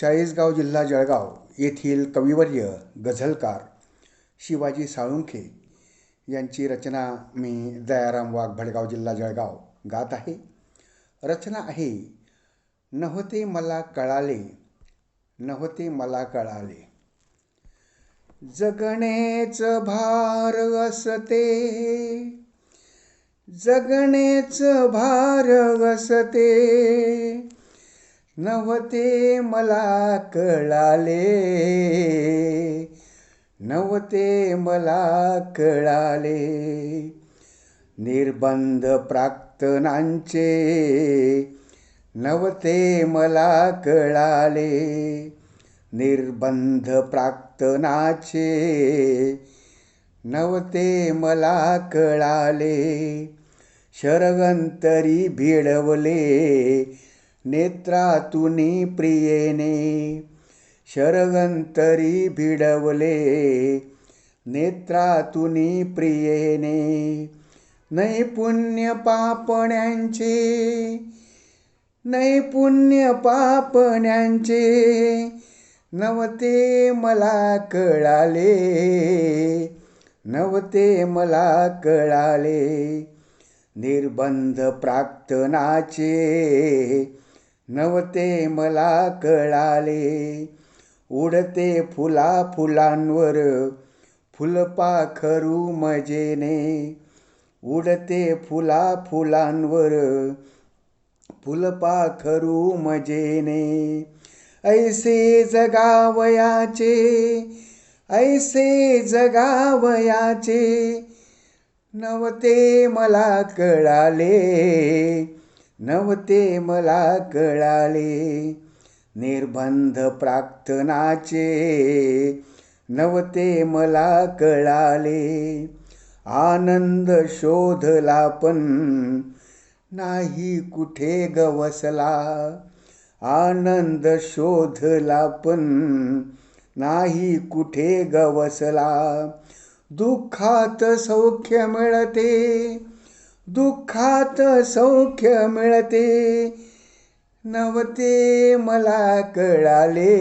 चाळीसगाव जिल्हा जळगाव येथील कविवर्य गझलकार शिवाजी साळुंखे यांची रचना मी दयाराम वाघ भडगाव जिल्हा जळगाव गात आहे. रचना आहे नव्हते मला कळाले नव्हते मला कळाले. जगणेच भार असते जगणेच भार असते नवते मला कळाले. नवते मला कळाले. निर्बंध प्राक्तनांचे नवते मला कळाले. निर्बंध प्राक्तनाचे नवते मला कळाले. शरगंतरी भिडवले. नेत्रातुनी प्रियेने शरगंतरी भिडवले. नेत्रातुनी प्रियेने नैपुण्य पापण्यांचे नैपुण्य पापण्यांचे नवते मला कळाले नवते मला कळाले. निर्बंध प्राक्तनाचे नवते मला कळाले. उडते फुला फुलांवर फुलपाखरू मजेने. उडते फुला फुलांवर फुलपाखरू मजेने. ऐसे जगावयाचे ऐसे जगावयाचे नवते मला कळाले. नव्हते मला कळाले. निर्बंध प्रार्थनाचे नव्हते मला कळाले. आनंद शोधला पण नाही कुठे गवसला. आनंद शोधला पण नाही कुठे गवसला. दुःखात सौख्य मिळते. दुःखात सौख्य मिळते. नवते मला कळाले.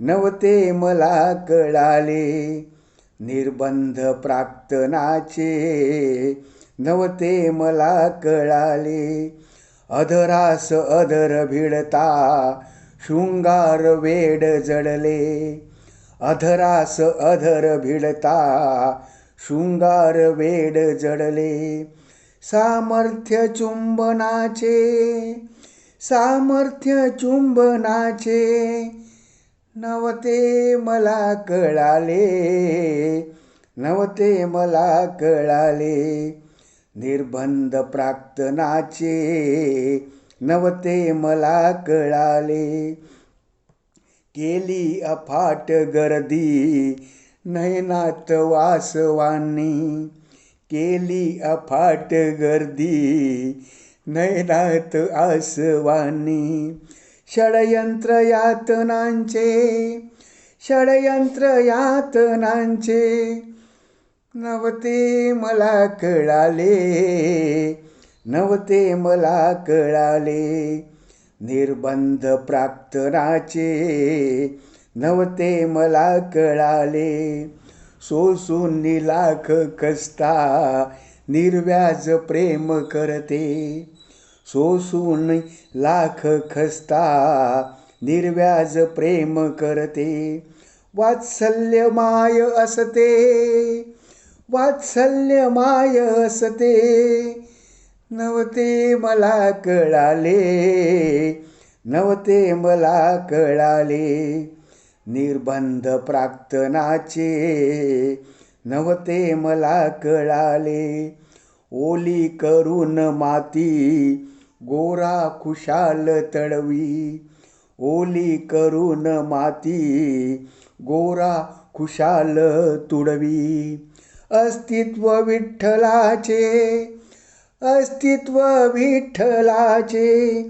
नवते मला कळाले. निर्बंध प्राक्तनाचे नवते मला कळाले. अधरास अधर भिडता. शृंगार वेड जडले. अधरास अधर भिडता. शृंगार वेड जडले. सामर्थ्य चुंबनाचे सामर्थ्य चुंबनाचे नवते मला कळाले नवते मला कळाले. निर्बंध प्राक्तनाचे नवते मला कळाले. केली अफाट गर्दी नयनात वासवानी केली अफाट गर्दी. नयनात आसवानी षडयंत्र यातनांचे षडयंत्र यातनांचे नवते मला कळाले नवते मला कळाले. निर्बंध प्राक्तनाचे नव्हते मला कळाले. सोसून निलाख कसता निर्व्याज प्रेम करते. सोसून लाख खस्ता निर्व्याज प्रेम करते. वात्सल्य माय असते. वात्सल्य माय असते. नवते मला कळाले. नवते मला कळाले. निर्बंध प्राक्तनाचे नवते मला कळाले. ओली करून माती गोरा खुशाल तडवी. ओली करून माती गोरा खुशाल तुडवी. अस्तित्व विठ्ठलाचे अस्तित्व विठ्ठलाचे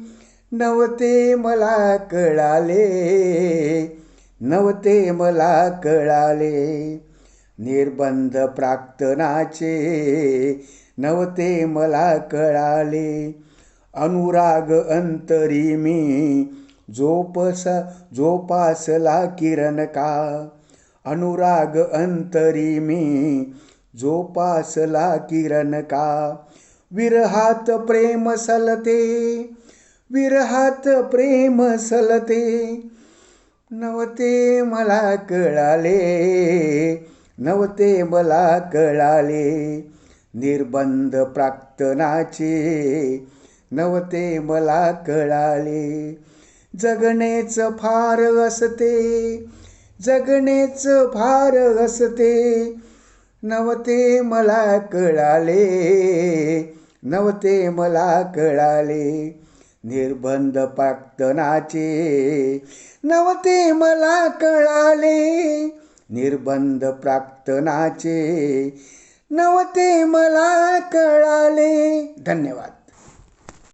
नवते मला कळाले. नव्हते मला कळाले. निर्बंध प्राक्तनाचे नव्हते मला कळाले. अनुराग अंतरी मी जोपस जोपासला किरण का? अनुराग अंतरी मी जोपासला किरण का? विरहात प्रेम सलते विरहात प्रेम सलते नवते मला कळाले नवते मला कळाले. निर्बंध प्राक्तनाचे नवते मला कळाले. जगणेच फार असते जगणेच फार असते. नवते मला कळाले नवते मला कळाले. निर्बंध प्राक्तनाचे नवते मला कळाले. निर्बंध प्राक्तनाचे नवते मला कळाले. धन्यवाद.